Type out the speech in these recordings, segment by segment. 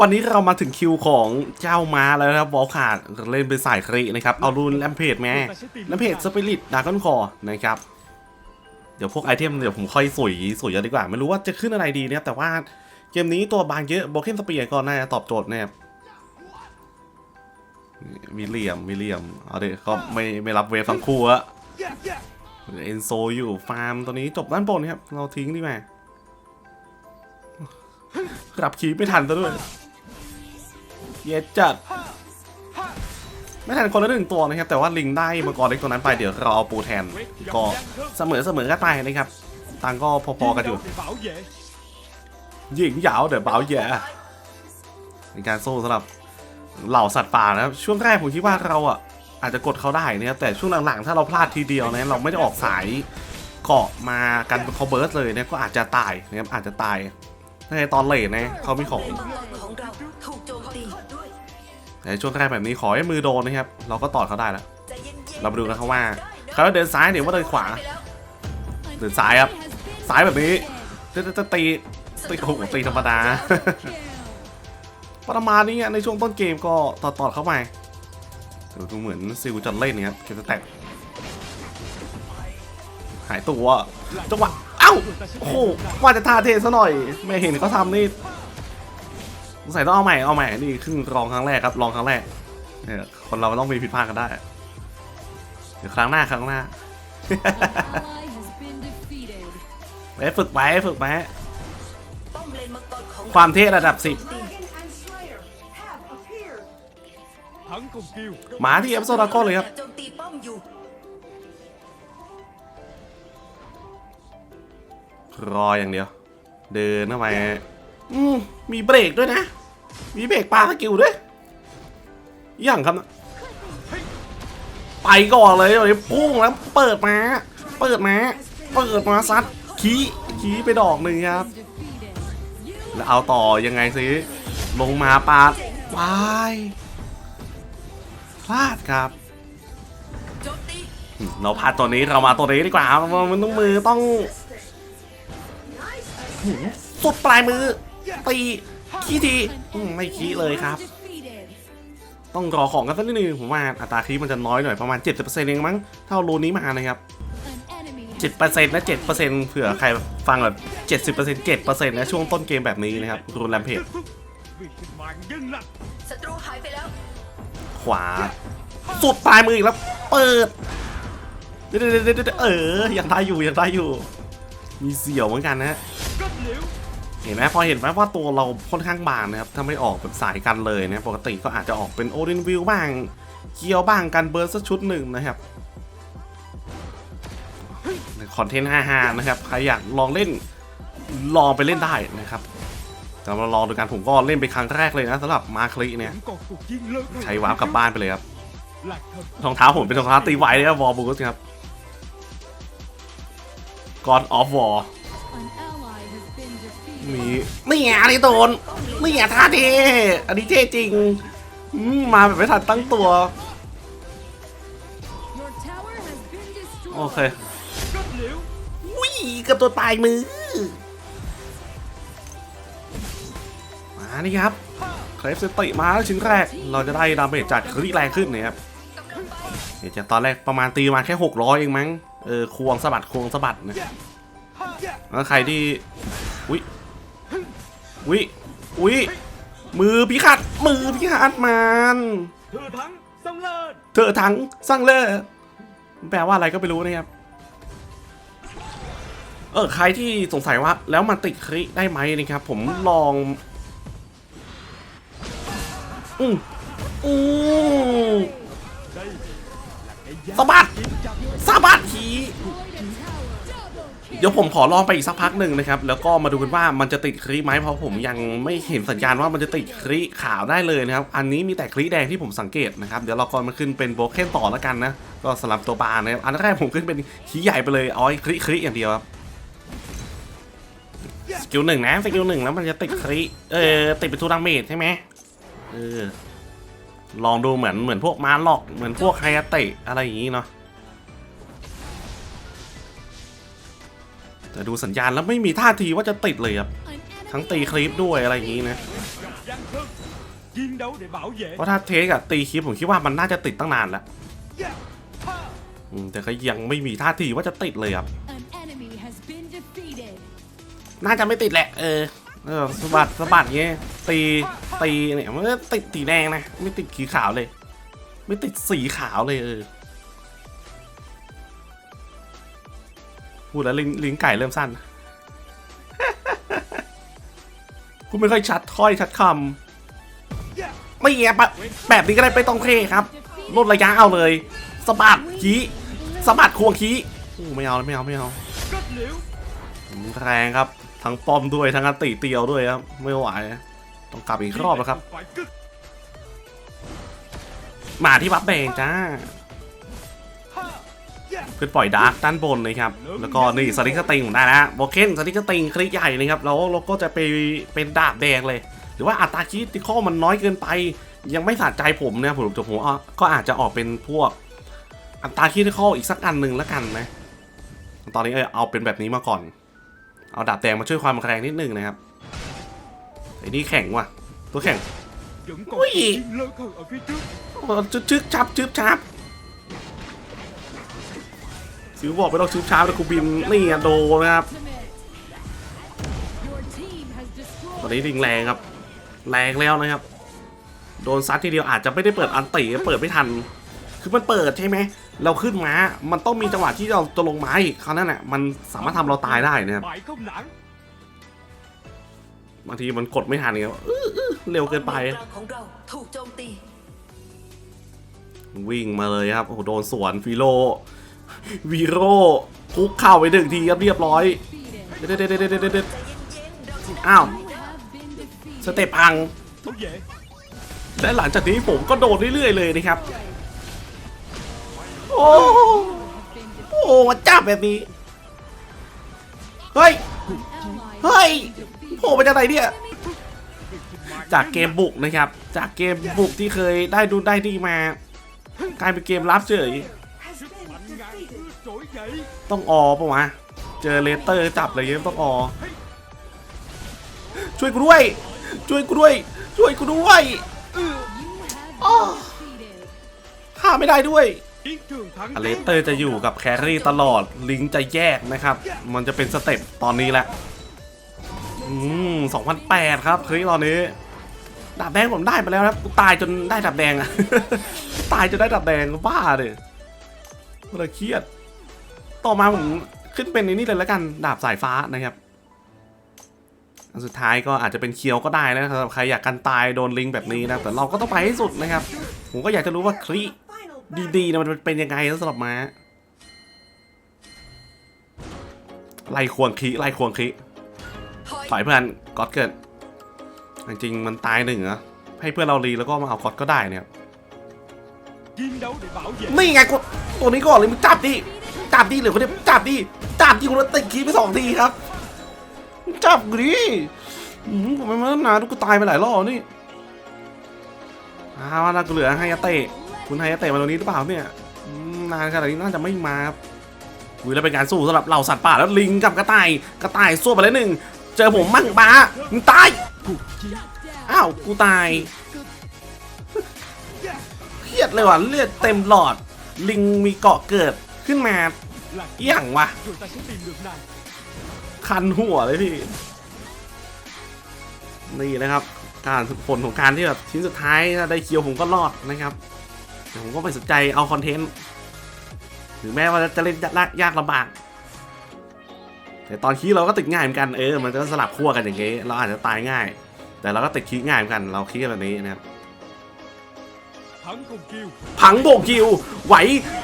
วันนี้เรามาถึงคิวของเจ้าม้าแล้วนะครับวอลขาดเล่นเป็นสายครีนะครับ เอารูนแลมเพจแม่แลมเพจสปิริตดากอนคอนะครับ เดี๋ยวพวกไอเทมเดี๋ยวผมค่อยสวยสวยเยอะดีกว่า ไม่รู้ว่าจะขึ้นอะไรดีนะครับแต่ว่าเกมนี้ตัวบางเยอะโบเคนสเปียร์ก็น่าจะตอบโจทย์นะครับวิลเลียมวิลเลียมเอาเดี๋ยวก็ไม่ไม่รับเวฟทั้งคู่อะเอนโซอยู่ฟาร์มตัวนี้จบด้านบนครับ เราทิ้งดีไหมกลับคีย์ไม่ทันซะด้วย เย็ดจัด ไม่ทันคนละหนึ่งตัวนะครับ แต่ว่าลิงได้มังกรเล็กตัวนั้นไปเดี๋ยวเราเอาปูแทน ก็เสมอเสมอกันไปนะครับตังก็พอๆกันอยู่หญิงยาวเดี๋ยวเบาแย่ในการสู้สำหรับเหล่าสัตว์ป่านะครับช่วงแรกผมคิดว่าเราอะอาจจะกดเขาได้นะครับแต่ช่วงหลังๆ ถ้าเราพลาดทีเดียวนะเราไม่ได้ออกสายเกาะมากันเขาเบิร์สเลยเนี่ยก็อาจจะตายนะครับอาจจะตายในตอนเลทนะเขามีของ แต่ช่วงแรกแบบนี้ขอให้มือโดนนะครับ เราก็ตอดเขาได้แล้วใจเย็นๆเรามาดูกันครับว่าเขาเดินซ้ายหรือว่าเดินขวาไปแล้วเดินซ้ายครับ ซ้ายแบบนี้จะจะจะตีตีโอ้โหตีธรรมดา ประมาณนี้อะในช่วงต้นเกมก็ตอดตอดเข้าไปดูดูเหมือนซิลจะเล่นเนี่ยครับเกมจะแตกหายตัวจังหวะเอ้าโอ้โหว่าจะท่าเทซะหน่อย ไม่เห็นเขาทำนี่ สงสัยต้องเอาใหม่เอาใหม่นี่ขึ้นรองครั้งแรกครับรองครั้งแรกเนี่ยคนเราต้องมีผิดพลาดกันได้ เดี๋ยวครั้งหน้าครั้งหน้าไปฝึกไปฝึกไปความเท่ระดับสิบหมาที่เอฟโซดาโก้เลยครับรออย่างเดียว เดินเข้าไปมีเบรกด้วยนะ มีเบรกปลาสกิลด้วยอย่างครับนะไปก่อนเลยเลยพุ่งแล้วเปิดมา เปิดมา เปิดมาซัดขี้ขี้ไปดอกหนึ่งครับ แล้วเอาต่อยังไงสิลงมาปาดวายพลาดครับ เราพลาดตัวนี้เรามาตัวนี้ดีกว่า มันต้องมือต้องสุดปลายมือตี ขี้ทีอืมไม่ขี้เลยครับ Defeated. ต้องรอของกันสักนิดนึงผมว่าอัตราคีมันจะน้อยหน่อยประมาณ 70%เองมั้งเท่ารูนี้มานะครับ An enemy. 7%นะ7%เผื่อใครฟังแบบ70% 7%นะช่วงต้นเกมแบบนี้นะครับรูนแรมเพจศัตรูหายไปแล้ว ขวา สุดปลายมืออีกแล้ว เปิดเดี๋ยวเดี๋ยวเดี๋ยวเดี๋ยวเออยังได้อยู่ยังได้อยู่ มีเสี่ยวเหมือนกันนะ เห็นไหมพอเห็นไหมว่าตัวเราค่อนข้างบางนะครับ ถ้าไม่ออกแบบสายกันเลยนะปกติก็อาจจะออกเป็นโอเรนวิวบ้างเกียวบ้างกันเบิร์สสักชุดหนึ่งนะครับคอนเทนต์5-5นะครับใครอยากลองเล่นลองไปเล่นได้นะครับแต่มาลองดูกันผมก็เล่นไปครั้งแรกเลยนะสำหรับมาคลีเนี่ยใช้วาร์ปกลับบ้านไปเลยครับรองเท้าผมเป็นรองเท้าตีไวเลยครับวอลบูสครับ God of War An มีนี่ไงอันนี้โดนนี่ไงท่าเทอันนี้เท่จริงมาแบบไม่ทันตั้งตัว โอเควิ่งกับตัวตายมือ มานี่ครับเคลฟสติมาแล้วชิ้นแรก เราจะได้ดาเมจจากคลิแรงขึ้นเนี่ยครับเดี๋ยวจากตอนแรกประมาณตีมาแค่ 600 เองมั้ง เออควงสะบัดควงสะบัดนะแล้วใครที่อุ้ย อุ้ยอุ้ยมือพิฆาตมือพิฆาตมันเธอทั้งสำเร็จเธอทั้งสร้างเล่แปลว่าอะไรก็ไม่รู้นะครับเออใครที่สงสัยว่า แล้วมันติดคลิได้ไหมนะครับ ผมลอง อืมอืม đây là cái giá Sao bạn? chiến tranh สะบัดที เดี๋ยวผมขอลองไปอีกสักพักหนึ่งนะครับ แล้วก็มาดูกันว่ามันจะติดคลิไหมเพราะผมยังไม่เห็นสัญญาณว่ามันจะติดคลิขาวได้เลยนะครับ อันนี้มีแต่คลิแดงที่ผมสังเกตนะครับ เดี๋ยวเราก่อนมาขึ้นเป็นโบกเคนต่อแล้วกันนะ ก็สลับตัวบาร์นะครับ อันแรกผมขึ้นเป็นขีใหญ่ไปเลยเอาไอ้คลิคลิอย่างเดียวครับ สกิลหนึ่งนะ สกิลหนึ่งแล้วมันจะติดคลิเออติดเป็นทูดังเมจใช่ไหมเออลองดูเหมือนเหมือนพวกมาร์ล็อกเหมือนพวกไฮยาเตะอะไรอย่างนี้เนาะ แต่ดูสัญญาณแล้วไม่มีท่าทีว่าจะติดเลยครับ ทั้งตีคลิปด้วยอะไรอย่างนี้นะเพราะถ้าเทคอะตีคลิปผมคิดว่ามันน่าจะติดตั้งนานแล้วแต่ก็ยังไม่มีท่าทีว่าจะติดเลยครับ น่าจะไม่ติดแหละ เออเออสะบัดสะบัดเงี้ยตีตีเนี่ยมันติดสีแดงนะ ไม่ติดสีขาวเลย ไม่ติดสีขาวเลยเออ พูดแล้วลิงลิงไก่เริ่มสั้นพูดไม่ค่อยชัดถ้อยชัดคำไม่เงี้ยแบบแบบนี้ก็ได้ไปต้องเทครับลดระยะเอาเลยสะบัดขี้สะบัดควงขี้อู้ไม่เอาไม่เอาไม่เอาแรงครับ ทั้งป้อมด้วยทั้งอันติเตียวด้วยครับไม่ไหวต้องกลับอีกรอบแล้วครับ มาที่บัฟแดงจ้า เพื่อปล่อยดาร์กด้านบนเลยครับ แล้วก็นี่สติกสติงผมได้แล้วโบเคนสติกสติงคลิกใหญ่นะครับแล้วเราก็จะไปเป็นดาบแดงเลย หรือว่าอัตราคิดที่ข้อมันน้อยเกินไป ยังไม่สะใจผมเนี่ยผมจะผมเอาก็อาจจะออกเป็นพวกอัตราคิดที่ข้ออีกสักอันหนึ่งแล้วกันนะตอนนี้เออเอาเป็นแบบนี้มาก่อน เอาดาบแดงมาช่วยความแรงนิดนึงนะครับไอ้นี่แข็งว่ะ ตัวแข็ง vẫn còn Ui. chiến lớn hơn ở phía trước เซิวบอกไม่ต้องชึบชับแล้วกูบินนี่อะโดนะครับ ตอนนี้ดิงแรงครับ แรงแล้วนะครับ โดนซัดทีเดียวอาจจะไม่ได้เปิดอันติเปิดไม่ทัน คือมันเปิดใช่ไหม เราขึ้นม้า มันต้องมีจังหวะที่เราจะลงไม้คราวนั้นแหละมันสามารถทำเราตายได้นะครับบางทีมันกดไม่ทันไงอื้ออื้อเร็วเกินไปวิ่งมาเลยครับโอ้โหโดนสวนฟีโร วีโร่คุกเข่าไปหนึ่งทีครับเรียบร้อยเด็ดเด็ดเด็ดเด็ดเด็ดเด็ดอ้าวสเต็ปพัง และหลังจากนี้ผมก็โดนเรื่อยๆเลยนะครับ โอ้ Have been defeated. โหมาจับแบบนี้ เฮ้ย เฮ้ยโผล่มาจากไหนเนี่ย จากเกมบุกนะครับ จากเกมบุกที่เคยได้ดูได้ดีมากลายเป็นเกมรับเฉย ต้องออปะวะ เจอเลเตอร์จับอะไรเงี้ยต้องออ ช่วยกูด้วย ช่วยกูด้วย ช่วยกูด้วยฆ่าไม่ได้ด้วยเลสเตอร์จะอยู่กับแครี่ตลอด ลิงจะแยกนะครับ มันจะเป็นสเต็ปตอนนี้แหละ อืม2008ครับคลิปตอนนี้ดาบแดงผมได้ไปแล้วนะกูตายจนได้ดาบแดงอะตายจนได้ดาบแดงบ้าเลยเลยเครียด ต่อมาผมขึ้นเป็นในนี่เลยแล้วกันดาบสายฟ้านะครับอันสุดท้ายก็อาจจะเป็นเคียวก็ได้นะสำหรับใครอยากกันตายโดนลิงแบบนี้นะแต่เราก็ต้องไปให้สุดนะครับ ผมก็อยากจะรู้ว่าคลิดีๆนะมันเป็นยังไงสำหรับม้าไล่ควงคีไล่ควงคีถอยฝ่ายเพื่อนก๊อตเกิดจริงๆมันตายหนึ่งเหรอให้เพื่อนเรารีแล้วก็มาเอาก๊อตก็ได้เนี่ยนี่ไงกูตัวนี้ก่อนเลยมึงจับดิ จับดิเหรือคนนี้จับดิจับดิกูแล้ติดคีไปสองทีครับ จับดิอืมผมไม่มาตั้งนานกูตายไปหลายรอบนี่อาว่ากูเหลือไฮยาเตะคุณไฮยาเตะมาตรงนี้หรือเปล่าเนี่ยนานขนาดนี้น่าจะไม่มาครับอุ้ยแล้วเป็นการสู้สำหรับเหล่าสัตว์ป่าแล้วลิงกับกระต่ายกระต่ายสู้ไปแล้วหนึ่งเจอผมมั่งบ้ามึงตายอ้าวกูตายเครียดเลยว่ะเลือดเต็มหลอด ลิงมีเกาะเกิด ขึ้นมา là อหย่างวะคันหัวเลยพี่ นี่นะครับการผลของการที่แบบชิ้นสุดท้ายถ้าได้เคียวผมก็รอดนะครับแต่ผมก็ไม่สนใจเอาคอนเทนต์ถึงแม้ว่าจะเล่นยากลำบากแต่ตอนคีเราก็ติดง่ายเหมือนกันเออมันจะสลับขั้วกันอย่างเงี้ยเราอาจจะตายง่าย แต่เราก็ติดคีง่ายเหมือนกันเราคีกันแบบนี้นะครับ ผังโบกคิว ไหว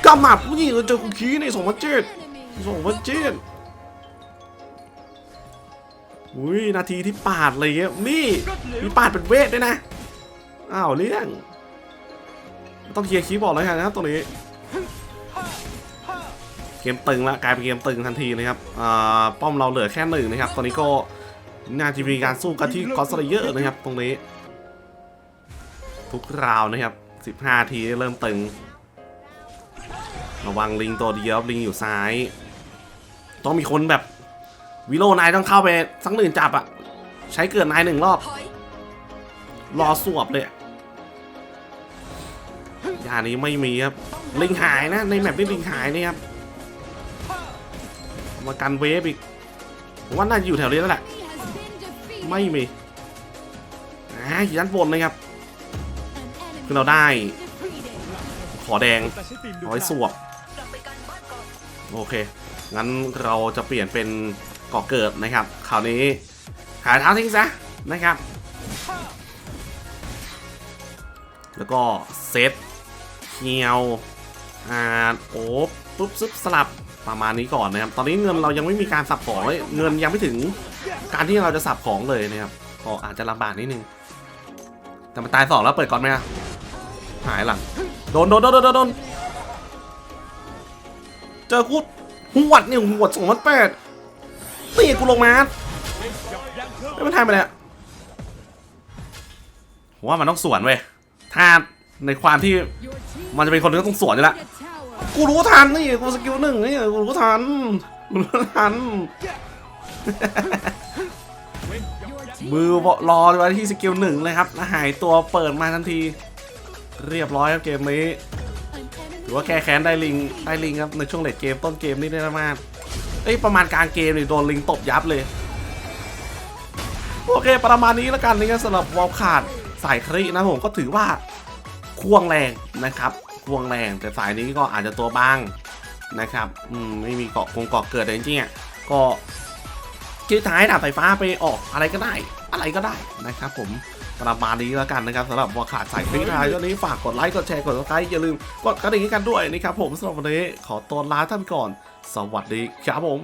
กำหมับนี่เราเจอกูคีในสองพันเจ็ดสองพันเจ็ดอุ้ยนาทีที่ปาดเลยเงี้ยนี่มีปาดเป็นเวทด้วยนะอ้าวเรื่องต้องเคลียร์คีบอร์ดแล้วกันนะครับตรงนี้เกมตึงละกลายเป็นเกมตึงทันทีนะครับอ่าป้อมเราเหลือแค่หนึ่งนะครับ ตอนนี้ก็น่าจะมีการสู้กันที่กอสเลเยอร์นะครับ ตรงนี้ ทุกราวนะครับ 15 ทีเริ่มตึง ระวังลิงตัวเดียวลิงอยู่ซ้าย ต้องมีคนแบบวิโลนายต้องเข้าไปสักหนึ่งจับอะใช้เกิดนายหนึ่งรอบ รอสวบเลยอะยานี้ไม่มีครับ ลิงหายนะ ในแมปนี้ลิงหายนี่ครับมากันเวฟอีกผมว่าน่าจะอยู่แถวนี้แล้วแหละ ไม่มีอ่ายู่ด้านบนนะครับ คือเราได้ ขอแดง ta sẽ tìm được เอาไว้สวบโอเค งั้นเราจะเปลี่ยนเป็นก่อเกิดนะครับคราวนี้หาเท้าทิ้งซะนะครับ แล้วก็เซตเคียวอ่าโอ๊บปุ๊บซึบสลับประมาณนี้ก่อนนะครับ ตอนนี้เงินเรายังไม่มีการสับของเลยเงินยังไม่ถึงการที่เราจะสับของเลยนะครับก็อาจจะลำบากนิดนึง แต่มันตายสองแล้วเปิดก่อนไหมอะ หายหลังโดนโดนโดนโดนโดนเจอกูหวดเนี่ยหวดสองพันแปดตีกูลงมาไม่มันทำไปเลยอะผมว่ามันต้องสวนเว้ยถ้าในความที่มันจะเป็นคนที่ต้องสวนอยู่แล้วกูรู้ทันนี่กูสกิลหนึ่งนี่กูรู้ทันกูรู้ทันมือรอไว้ที่สกิลหนึ่งเลยครับแล้วหายตัวเปิดมาทันที เรียบร้อยครับเกมนี้ถือว่าแก้แค้นได้ลิงได้ลิงครับในช่วงเลดเกมต้นเกมนี่ได้มากเอ้ยประมาณกลางเกมนี่โดนลิงตบยับเลย โอเคประมาณนี้แล้วกันนะครับสำหรับวอลขาดสายครินะผมก็ถือว่าควงแรงนะครับควงแรงแต่สายนี้ก็อาจจะตัวบ้างนะครับอืมไม่มีเกาะคงเกาะเกิดแต่จริงๆอ่ก็คิดท้ายดาบไฟฟ้าไปออกอะไรก็ได้ อะไรก็ได้นะครับผม ประมาณนี้แล้วกันนะครับสำหรับวอลขาดสายฟิกไทยวันนี้ฝากกดไลค์กดแชร์กดติดตามอย่าลืมกดกระดิ่งให้กันด้วยนะครับผมสำหรับวันนี้ขอตัวลาท่านก่อน สวัสดีครับผม